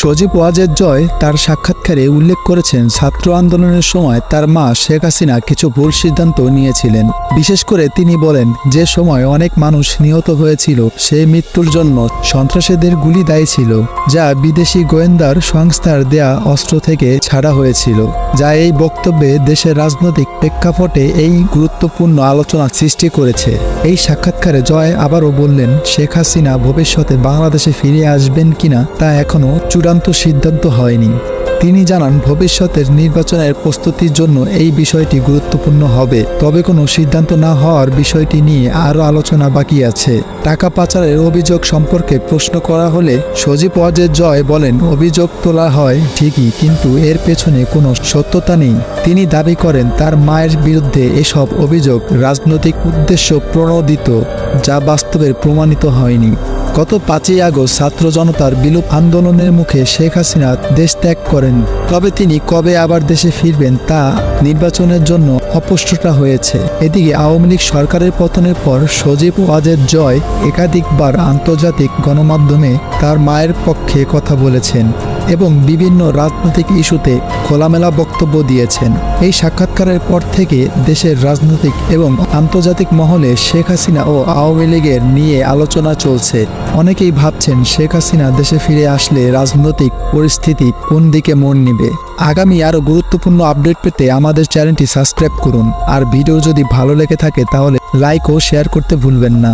সজীব ওয়াজেদ জয় তার সাক্ষাৎকারে উল্লেখ করেছেন, ছাত্র আন্দোলনের সময় তার মা শেখ হাসিনা কিছু ভুল সিদ্ধান্ত নিয়েছিলেন। বিশেষ করে তিনি বলেন, যে সময় অনেক মানুষ নিহত হয়েছিল সেই মৃত্যুর জন্য সন্ত্রাসীদের গুলি দায়ী ছিল, যা বিদেশি গোয়েন্দার সংস্থার দেয়া অস্ত্র থেকে ছাড়া হয়েছিল, যা এই বক্তব্যে দেশের রাজনৈতিক প্রেক্ষাপটে এই গুরুত্বপূর্ণ আলোচনা সৃষ্টি করেছে। এই সাক্ষাৎকারে জয় আবারও বললেন, শেখ হাসিনা ভবিষ্যতে বাংলাদেশে ফিরে আসবেন কিনা তা এখনও চূড়ান্ত সিদ্ধান্ত হয়নি। তিনি জানান, ভবিষ্যতের নির্বাচনের প্রস্তুতির জন্য এই বিষয়টি গুরুত্বপূর্ণ হবে। তবে কোনো সিদ্ধান্ত না হওয়ার বিষয়টি নিয়ে আরও আলোচনা বাকি আছে। টাকা পাচারের অভিযোগ সম্পর্কে প্রশ্ন করা হলে সজীব ওয়াজেদ জয় বলেন, অভিযোগ তোলা হয় ঠিকই, কিন্তু এর পেছনে কোনো সত্যতা নেই। তিনি দাবি করেন, তার মায়ের বিরুদ্ধে এসব অভিযোগ রাজনৈতিক উদ্দেশ্য প্রণোদিত, যা বাস্তবের প্রমাণিত হয়নি। গত পাঁচই আগস্ট ছাত্র জনতার বিলুপ আন্দোলনের মুখে শেখ হাসিনা দেশ ত্যাগ করেন। তবে তিনি কবে আবার দেশে ফিরবেন তা নির্বাচনের জন্য অস্পষ্টতা হয়েছে। এদিকে আওয়ামী লীগ সরকারের পতনের পর সজীব ওয়াজের জয় একাধিকবার আন্তর্জাতিক গণমাধ্যমে তার মায়ের পক্ষে কথা বলেছেন এবং বিভিন্ন রাজনৈতিক ইস্যুতে খোলামেলা বক্তব্য দিয়েছেন। এই সাক্ষাৎকারের পর থেকে দেশের রাজনৈতিক এবং আন্তর্জাতিক মহলে শেখ হাসিনা ও আওয়ামী লীগের নিয়ে আলোচনা চলছে। অনেকেই ভাবছেন শেখ হাসিনা দেশে ফিরে আসলে রাজনৈতিক পরিস্থিতি কোন দিকে মন নিবে। আগামী আরও গুরুত্বপূর্ণ আপডেট পেতে আমাদের চ্যানেলটি সাবস্ক্রাইব করুন। আর ভিডিও যদি ভালো লেগে থাকে তাহলে লাইক ও শেয়ার করতে ভুলবেন না।